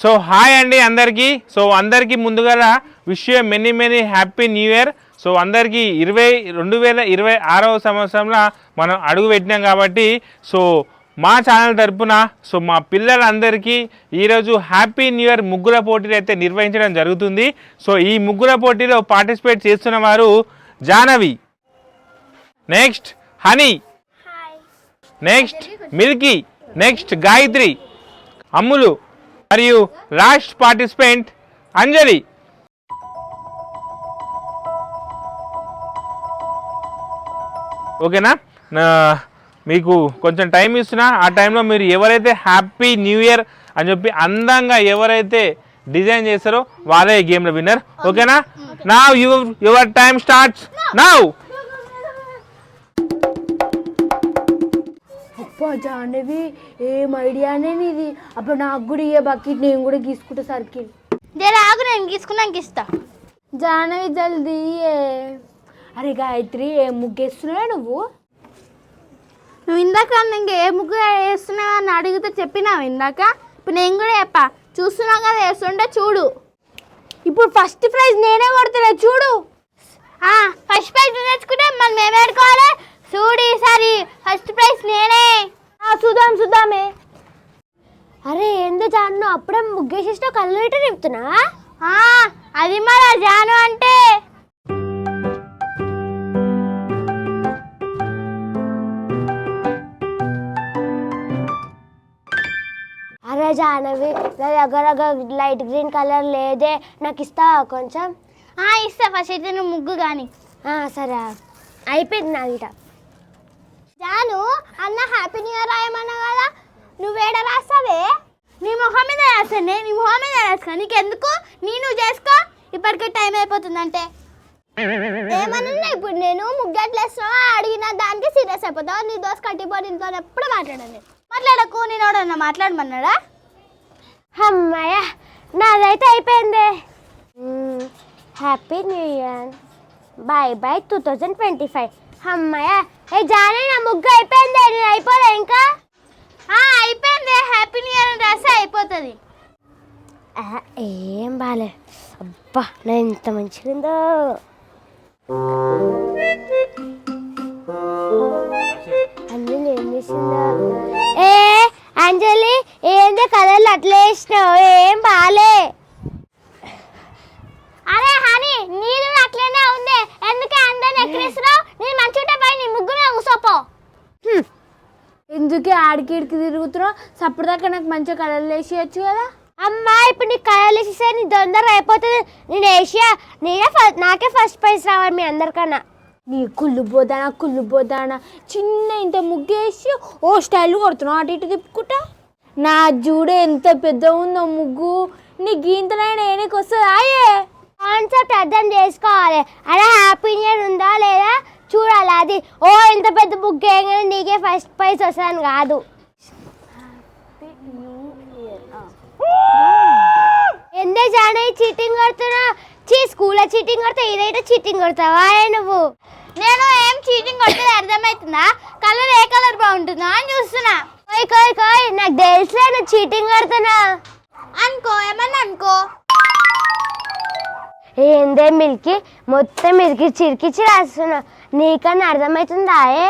So hi అండి అందరికీ. So అందరికీ ముందుగా wish many many happy new year so అందరికీ ఇరవై రెండు వేల ఇరవై ఆరవ సంవత్సరంలో మనం అడుగు పెట్టినాం కాబట్టి సో మా ఛానల్ తరపున సో మా పిల్లలందరికీ ఈరోజు హ్యాపీ న్యూ ఇయర్ ముగ్గుల పోటీలు అయితే నిర్వహించడం జరుగుతుంది. సో ఈ ముగ్గుల పోటీలో పార్టిసిపేట్ చేస్తున్న వారు Jahnavi next Honey. Next Milky. Next Gayatri. Ammulu. మరియు లాస్ట్ పార్టిసిపెంట్ అంజలి. ఓకేనా? మీకు కొంచెం టైం ఇస్తున్నా. ఆ టైంలో మీరు ఎవరైతే హ్యాపీ న్యూ ఇయర్ అని చెప్పి అందంగా ఎవరైతే డిజైన్ చేస్తారో వాళ్ళే గేమ్లో విన్నర్. ఓకేనా? నా your your time starts now అబ్బా జాహ్నవి ఏం ఐడియానే నీది? అప్పుడు నాకు కూడా ఇయ్యే బకెట్ నేను కూడా గీసుకుంటా సర్కిల్. జర ఆగు నేను గీసుకున్నాక ఇస్తా. జాహ్నవి జల్దీ. అరే గాయత్రి ఏం ముగ్గేస్తున్నావా నువ్వు? నువ్వు ఇందాక నన్ను ఏ ముగ్గు వేస్తున్నావు అని అడిగితే చెప్పినావు ఇందాక. ఇప్పుడు నేను కూడా చెప్పా. చూస్తున్నావు కదా వేస్తుంటే చూడు. ఇప్పుడు ఫస్ట్ ప్రైజ్ నేనే కొడుతున్నా చూడు. ఫస్ట్ ప్రైజ్ తెచ్చుకుంటే మనం మేము ఏడుకోవాలి చూడు ఈసారి ఫస్ట్ ప్రైజ్ నేనే. చూద్దాం చూద్దామే. అరే ఏందో జాను అప్పుడే ముగ్గేసేసిన కళ్ళు ఇటు చెప్తున్నా ఆ, అది మరి జాను అంటే. అరే జాహ్నవి నా దగ్గర లైట్ గ్రీన్ కలర్ లేదే నాకు ఇస్తావా కొంచెం. ఇస్తా ఫస్ట్ అయితే నువ్వు ముగ్గు కానీ సరే. అయిపోయింది నా నాను అన్న హ్యాపీ న్యూ ఇయర్ రాయమన్నా కదా? నువ్వేడ రాస్తావే? నీ మొహం మీద రాస్తానే నీ మొహం మీద రాస్తా. నీకెందుకు? నీ నువ్వు చేసుకో ఇప్పటికే టైం అయిపోతుందంటే. ఏమన్నా ఇప్పుడు నేను ముగ్గట్లేస్తున్నావా అడిగిన దానికి సీరియస్ అయిపోతావు. నీ దోశ కట్టిపోయినతో ఎప్పుడు మాట్లాడండి మాట్లాడకు నేను ఎవడన్నా మాట్లాడమన్నాడా? అమ్మాయ నాదైతే అయిపోయింది. Happy new year bye bye two thousand twenty five అమ్మాయ ఏ జానే నా ముగ్గు అయిపోయింది నేను అయిపోలే ఇంకా? ఆ, అయిపోయింది హ్యాపీ న్యూ ఇయర్ అని రాస్తే అయిపోతుంది. ఏం బాలే. అబ్బా నా ఎంత మంచిగా ఉందో. అంజలి ఏం చేసిందో? ఏ అంజలి ఏంది కలర్లు అట్లా వేసినావు? ఏం బాలే. అరే హనీ నీరు అట్లనే ఉంది. ఎందుకే అందరిని ఎక్కిరిస్తున్నావు? నేను మంచిగా పోయి నీ ముగ్గు మీద కూసోపో ఎందుకే ఆడికి ఇడికి తిరుగుతున్నావు? సప్పుడుదాకా నాకు మంచిగా కలర్లు వేసేయచ్చు కదా. అమ్మా ఇప్పుడు నీకు కలర్లు వేసేస్తే నీ తొందర అయిపోతుంది. నేను ఏషియా నేనే ఫస్ట్ నాకే ఫస్ట్ ప్రైజ్ రావాలి మీ అందరికన్నా. నీ కుళ్ళు పోదానా కుళ్ళు పోదానా చిన్న ఇంత ముగ్గేసి ఓ స్టైల్ కొడుతున్నావు అటు ఇటు తిప్పుకుంటా? నా జూడ ఎంత పెద్ద ఉందో ముగ్గు. నీ గీంతనైనా ఏనికి వస్తుంది ఆయే కాన్సెప్ట్ అర్థం చేసుకోవాలి. అరే హ్యాపీ ఇయర్ ఉందా లేదా చూడాలి. అది ఓ ఇంత పెద్ద బుక్ వేయగానే నీకే ఫస్ట్ ప్రైజ్ వస్తుందని కాదు. ఎందే జానే చీటింగ్ కొడుతున్నా చీ స్కూల్లో చీటింగ్ కొడితే ఇదైతే చీటింగ్ కొడతావా నువ్వు? నేను ఏం చీటింగ్ కొట్టేది అర్థమవుతుందా? కలర్ ఏ కలర్ బాగుంటుందా అని చూస్తున్నా. కోయ్ కోయ్ కోయ్ నాకు తెలుసులే నువ్వు చీటింగ్ కొడుతున్నా ఏందే మిల్కి? మొత్తం మిల్కి చిరికిచ్చి రాస్తున్నా నీకన్నా అర్థమవుతుందా ఏ?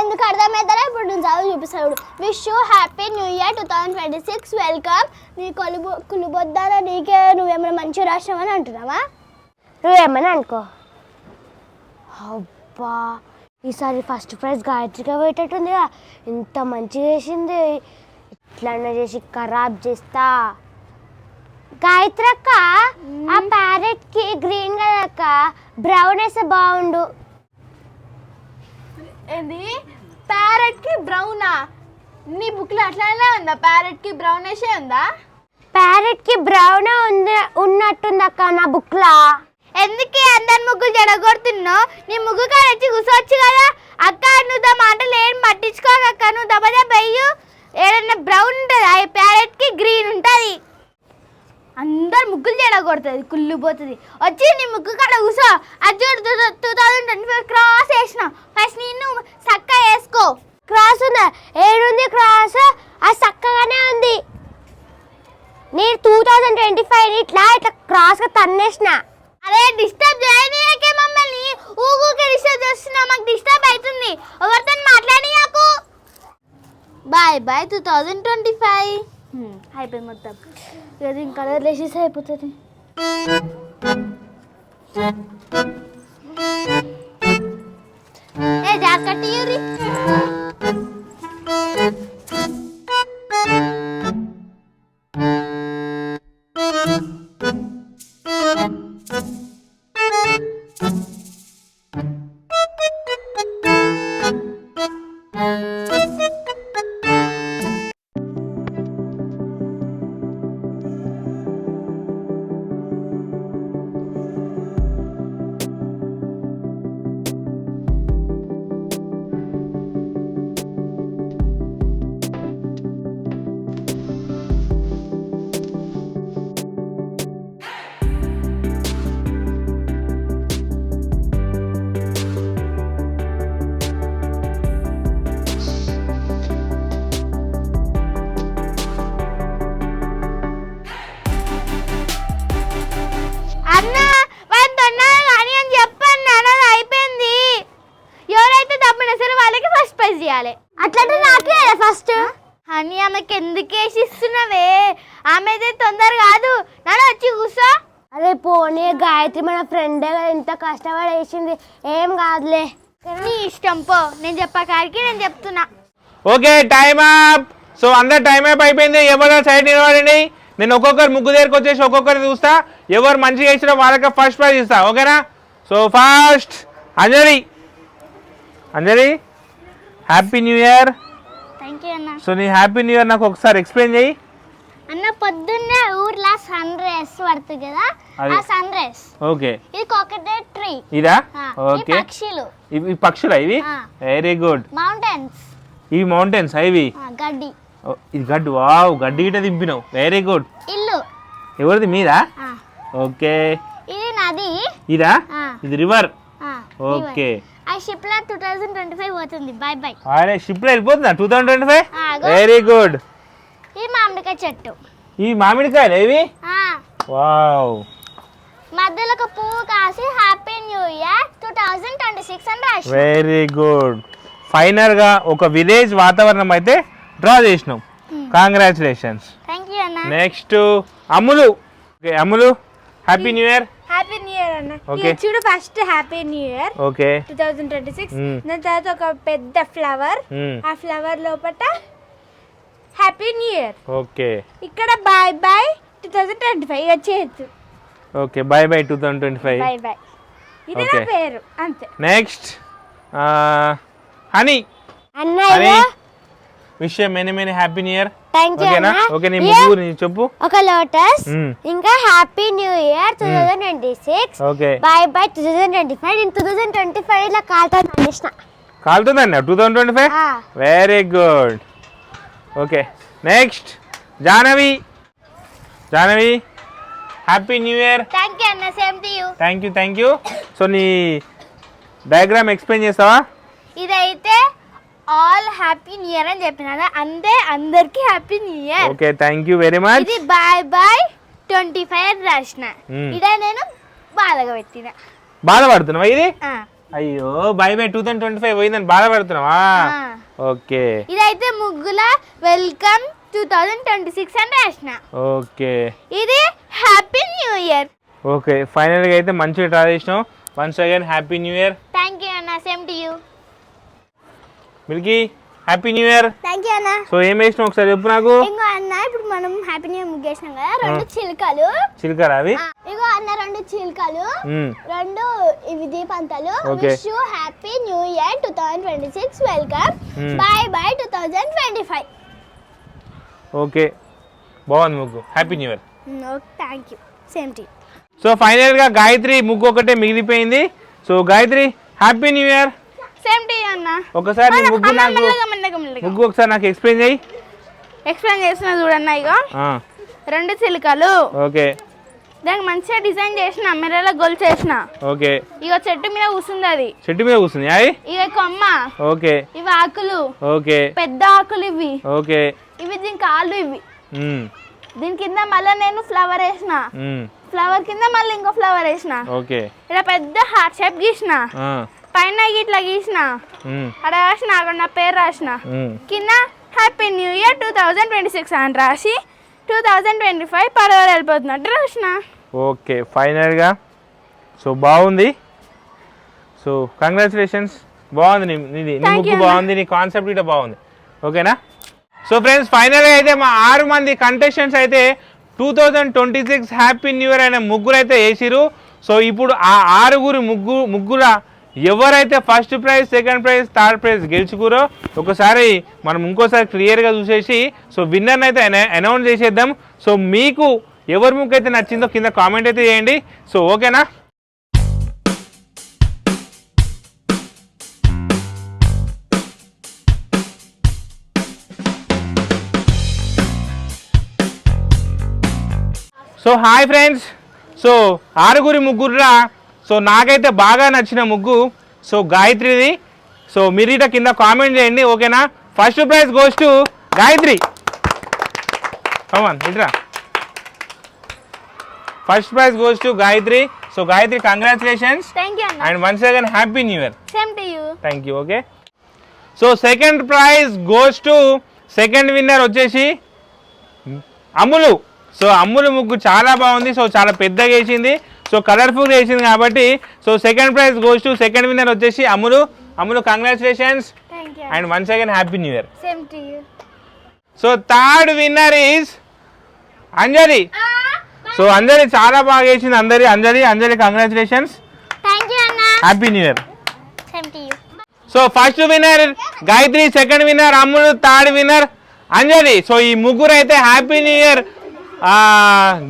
ఎందుకు అర్థమవుతారా ఇప్పుడు నేను చదువు చూపిస్తాడు wish you happy new year two thousand twenty six welcome నీ కొలుబు కులుబొద్దాన నీకే నువ్వేమైనా మంచిగా రాసినావని అంటున్నావా? నువ్వేమని అనుకో. అబ్బా ఈసారి ఫస్ట్ ప్రైజ్ గాయత్రిగా పోయేటట్టుందిగా ఇంత మంచిగా చేసింది. ఇట్లన్నా చేసి ఖరాబ్ చేస్తా. గాయత్రి అక్క ఆ ప్యారెట్కి గ్రీన్ కదా అక్క. బ్రౌన్ వేస్తే బాగుండు. ఏంది? ప్యారెట్కి బ్రౌనా? నీ బుక్లో అట్లానే ఉందా? ప్యారెట్కి బ్రౌన్ వేసే ఉందా? ప్యారెట్కి బ్రౌన్ ఉంది ఉన్నట్టుంది అక్క నా బుక్ లా ఎందుకే అందరి ముగ్గులు జడగొడుతున్నావు? నీ ముగ్గు కాడ వచ్చి కూర్చోవచ్చు కదా? అక్క నువ్వు దా మాటలు ఏం పట్టించుకోక నువ్వు దబదా బెయ్యు ఏదన్నా బ్రౌన్ ఉంటుంది? ఆ ప్యారెట్కి గ్రీన్ ఉంటుంది. అందరు ముగ్గులు జడగొడుతుంది కుళ్ళు పోతుంది. వచ్చి నీ ముగ్గు కాడ కూర్చో అది two thousand twenty five cross వేసిన. ఫస్ట్ నేను చక్క వేసుకో. క్రాస్ ఉందా ఏడుంది క్రాస్ ఆ చక్కగానే ఉంది. నేను టూ థౌజండ్ ట్వంటీ ఫైవ్ ఇట్లా ఇట్లా క్రాస్గా తన్నేసిన. అరే డిస్టర్బ్ చేయనీయకే మమ్మల్ని. ఊగుకే డిస్టర్బ్ చేస్తున్నావు మాకు డిస్టర్బ్ అవుతుంది ఎవరితో మాట్లాడి నాకు? Bye bye two thousand twenty five అయిపోయింది మొత్తం. లేదు ఇంకా కలర్ వేసేసి అయిపోతుంది జాగ్రత్త గాయత్రి మన ఫ్రెండే కదా ఇంత కష్టపడి వేసింది ఏం కాదులే. నీ ఇష్టం పో. నేను చెప్పా కాడికి నేను చెప్తున్నా. ఓకే టైమ్ అప్ సో అందరు టైం అప్ అయిపోయింది. ఎవరో సైడ్ నిలబడండి? నేను ఒక్కొక్కరు ముగ్గు దగ్గరికి వచ్చేసి ఒక్కొక్కరు చూస్తా. ఎవరు మంచిగా ఇచ్చినా వాళ్ళకి ఫస్ట్ ప్రైజ్ ఇస్తా. ఓకేనా? So first Anjali. Anjali happy new year thank you అన్న. సో నీ హ్యాపీ న్యూ ఇయర్ నాకు ఒకసారి ఎక్స్ప్లెయిన్ చేయి. అన్న పొద్దున్నే ఊర్లో సన్ రైజ్ పడుతుంది కదా. ఆ సన్ రైజ్ ఓకే. ఇది కోకోనట్ ట్రీ ఇదా? ఓకే. పక్షులు. ఇవి పక్షులా ఇవి. వెరీ గుడ్ మౌంటైన్స్ ఇవి మౌంటైన్స్ ఇవి? గడ్డి. ఇది గడ్డు వావ్ గడ్డి గిట్ట దింపినావు. వెరీ గుడ్ ఇల్లు. ఎవరిది? మీదా? ఆ. ఓకే. ఇది నది. ఇదా. ఇది రివర్ ఓకే. ఆ షిప్లో టూ థౌజండ్ ట్వంటీ ఫైవ్ పోతుంది. బాయ్ బాయ్ అరే షిప్లో వెళ్ళిపోతుందా? Two thousand twenty five. Very good ఇది మామిడికాయ చెట్టు. ఈ మామిడికాయలు ఇవి ఆ, వావ్. మధ్యలో ఒక పువ్వు కాసి happy new year two thousand twenty six అని రాసి వెరీ గుడ్. ఫైనల్గా ఒక విలేజ్ వాతావరణం అయితే డ్రా చేసినాం. కాంగ్రాచులేషన్స్ థ్యాంక్ యూ అన్న. Next Ammulu. Okay Ammulu. Happy new year happy new year అన్న. ఇది చూడు first happy new year okay two thousand twenty six. దాని తర్వాత ఒక పెద్ద ఫ్లవర్ Mm. ఆ ఫ్లవర్ లోపల హ్యాపీ న్యూ ఇయర్ ఓకే ఇక్కడ bye bye two thousand twenty five ఇక చేయొచ్చు. Okay bye bye two thousand twenty five bye bye ఇది నా Okay. పేరు. అంతే. Next Honey Honey. అన్నయ్య wish many many happy new year thank you ఓకేనా అన్న ఓకే నీ? Yeah. ముగ్గు నీ చెప్పు. ఒక లోటస్ Mm. ఇంకా happy new year two thousand twenty six okay bye bye two thousand twenty five నేను టూ థౌజండ్ ట్వంటీ ఫైవ్ ఇలా కాల్తో అనేసిన కాలుతుందండి టూ థౌసండ్ ట్వంటీ ఫైవ్ ఆ. Very good okay. Next Jahnavi Jahnavi happy new year thank you అన్న. Same to you thank you thank you so నీ diagram explain చేస్తావా? ఇదైతే ఆల్ హ్యాపీ న్యూ ఇయర్ అని చెప్పిన అంతే అందరికి happy new year okay thank you very much ఇది bye bye twenty five అని రాసిన. Mm. ఇదే నేను బాధగా పెట్టిన బాధపడుతున్నావా ఇది? అయ్యో bye bye two thousand twenty five పోయిందని బాధపడుతున్నావా. ఓకే. ఇదైతే ముగ్గుల welcome two thousand twenty six అని రాసిన ఓకే. ఇది హ్యాపీ న్యూ ఇయర్. ఓకే ఫైనల్గా అయితే మంచిగా ట్రా చేసినాం. Once again happy new year. Thank you అన్న same to you. Milky. Happy new year thank you అన్న సో ఏం వేసినావు ఒకసారి చెప్పు నాకు. ఇంకో అన్న ఇప్పుడు మనం హ్యాపీ న్యూ ఇయర్ ముగ్గేసినాం కదా రెండు చిలుకలు. చిలకరా అవి? ఇగో అన్న రెండు చిలుకలు. రెండు ఇవి దీపంతలు. Wish you happy new year two thousand twenty six welcome thousand twenty five okay. బాగుంది ముగ్గు. Happy new year thank you same to so ఫైనల్గా గాయత్రి ముగ్గు ఒకటే మిగిలిపోయింది. So Gayatri happy new year same to అన్న. ఒకసారి ముగ్గు నాకు ముగ్గు ఒకసారి నాకు ఎక్స్ప్లెయిన్ చేయి. ఎక్స్ప్లెయిన్ చేస్తున్నా చూడన్న ఇగో. ఆ, రెండు చిలుకలు. ఓకే. దానికి మంచిగా డిజైన్ చేసిన మెరలో గొలు చేసిన. ఓకే. ఇగో చెట్టు మీద కూర్చుంది అది. చెట్టు మీద కూర్చుంది అవి ఇక కొమ్మ. ఓకే. ఇవి ఆకులు. ఓకే. పెద్ద ఆకులు ఇవి. ఓకే. ఇవి దీని కాళ్ళు ఇవి. దీని కింద మళ్ళీ నేను ఫ్లవర్ వేసిన. ఫ్లవర్ కింద మళ్ళీ ఇంకో ఫ్లవర్ వేసిన. ఓకే. ఇలా పెద్ద హార్ట్ షేప్ గీసిన. పైన ఇట్లా గీసిన. అక్కడ రాసిన అక్కడ నా పేరు రాసిన. కింద happy new year two thousand twenty six అని రాసి టూ థౌజండ్ ట్వంటీ ఫైవ్ పడవలు వెళ్ళిపోతున్నట్టు రాసిన. ఓకే ఫైనల్గా. సో బాగుంది. సో కంగ్రాచులేషన్స్ బాగుంది నీది. నీ అన్న. బాగుంది నీ కాన్సెప్ట్ కూడా బాగుంది. ఓకేనా? సో ఫ్రెండ్స్ ఫైనల్గా అయితే మా ఆరు మంది కంటెస్టెంట్స్ అయితే two thousand twenty six happy new year అనే ముగ్గురు అయితే వేసిరు సో ఇప్పుడు ఆ ఆరుగురు ముగ్గు ముగ్గుల ఎవరైతే first prize second prize third prize గెలుచుకురో ఒకసారి మనం ఇంకోసారి క్లియర్గా చూసేసి సో విన్నర్ని అయితే అనౌన్స్ చేసేద్దాం. సో మీకు ఎవరి ముగ్గు అయితే నచ్చిందో కింద కామెంట్ అయితే చేయండి. సో ఓకేనా? So hi friends. సో ఆరుగురి ముగ్గురులా సో నాకైతే బాగా నచ్చిన ముగ్గు సో గాయత్రిది. సో మీరు ఇట కింద కామెంట్ చేయండి ఓకేనా? First prize goes to Gayatri. Come on ఇట్రా. First prize goes to Gayatri. So Gayatri congratulations and once again happy new year thank you okay so second prize goes to second winner వచ్చేసి Ammulu. So అమ్ములు ముగ్గు చాలా బాగుంది. So చాలా పెద్దగా వేసింది. So colourful వేసింది కాబట్టి so second prize goes to second winner వచ్చేసి Ammulu Ammulu congratulations and once again happy new year so third winner is Anjali so Anjali చాలా బాగా వేసింది అందరి Anjali Anjali congratulations happy new year so first winner Gayatri second winner Ammulu third winner Anjali so ఈ ముగ్గురు అయితే happy new year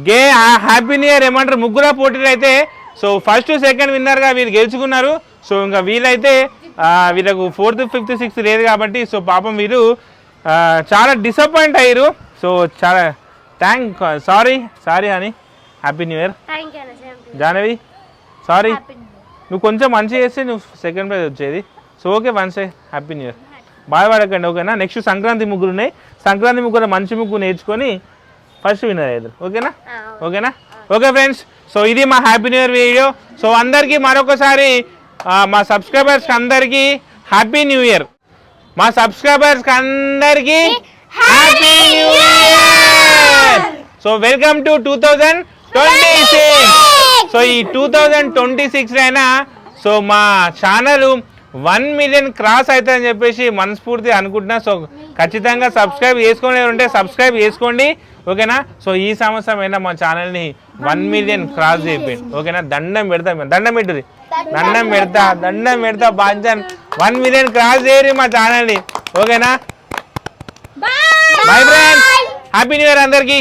గే happy new year ఏమంటారు? ముగ్గురు పోటీలు అయితే సో ఫస్ట్ సెకండ్ విన్నర్గా వీళ్ళు గెలుచుకున్నారు. సో ఇంకా వీళ్ళైతే వీళ్ళకు ఫోర్త్ ఫిఫ్త్ సిక్స్త్ లేదు కాబట్టి సో పాపం ఆ, చాలా డిసప్పాయింట్ అయ్యారు. సో చాలా థ్యాంక్ సారీ సారీ అని happy new year Jahnavi sorry నువ్వు కొంచెం మంచిగా చేస్తే నువ్వు సెకండ్ ప్రైజ్ వచ్చేది. So okay once happy new year బాధపడకండి ఓకేనా నెక్స్ట్ సంక్రాంతి ముగ్గురు ఉన్నాయి సంక్రాంతి ముగ్గురు మంచి ముగ్గు నేర్చుకొని ఫస్ట్ విన్నర్ అయ్యారు ఓకేనా? ఓకేనా? Okay friends. సో ఇది మా happy new year video. So అందరికీ మరొకసారి మా సబ్స్క్రైబర్స్కి అందరికీ హ్యాపీ న్యూ ఇయర్ మా సబ్స్క్రైబర్స్కి అందరికీ happy new year so welcome to two thousand twenty six so ఈ టూ థౌజండ్ ట్వంటీ సిక్స్ అయినా సో మా ఛానల్ వన్ మిలియన్ క్రాస్ అవుతుందని చెప్పేసి మనస్ఫూర్తి అనుకుంటున్నా. సో ఖచ్చితంగా సబ్స్క్రైబ్ చేసుకునే ఉంటే సబ్స్క్రైబ్ చేసుకోండి. ఓకేనా? సో ఈ సంవత్సరం అయినా మా ఛానల్ని వన్ మిలియన్ క్రాస్ చేయిపోయింది ఓకేనా? దండం పెడతా దండం పెట్టుది. దండం పెడతా. దండం పెడతా బాధ్యం. వన్ మిలియన్ క్రాస్ చేయరు మా ఛానల్ని. ఓకేనా? Bye friends happy new year అందరికీ.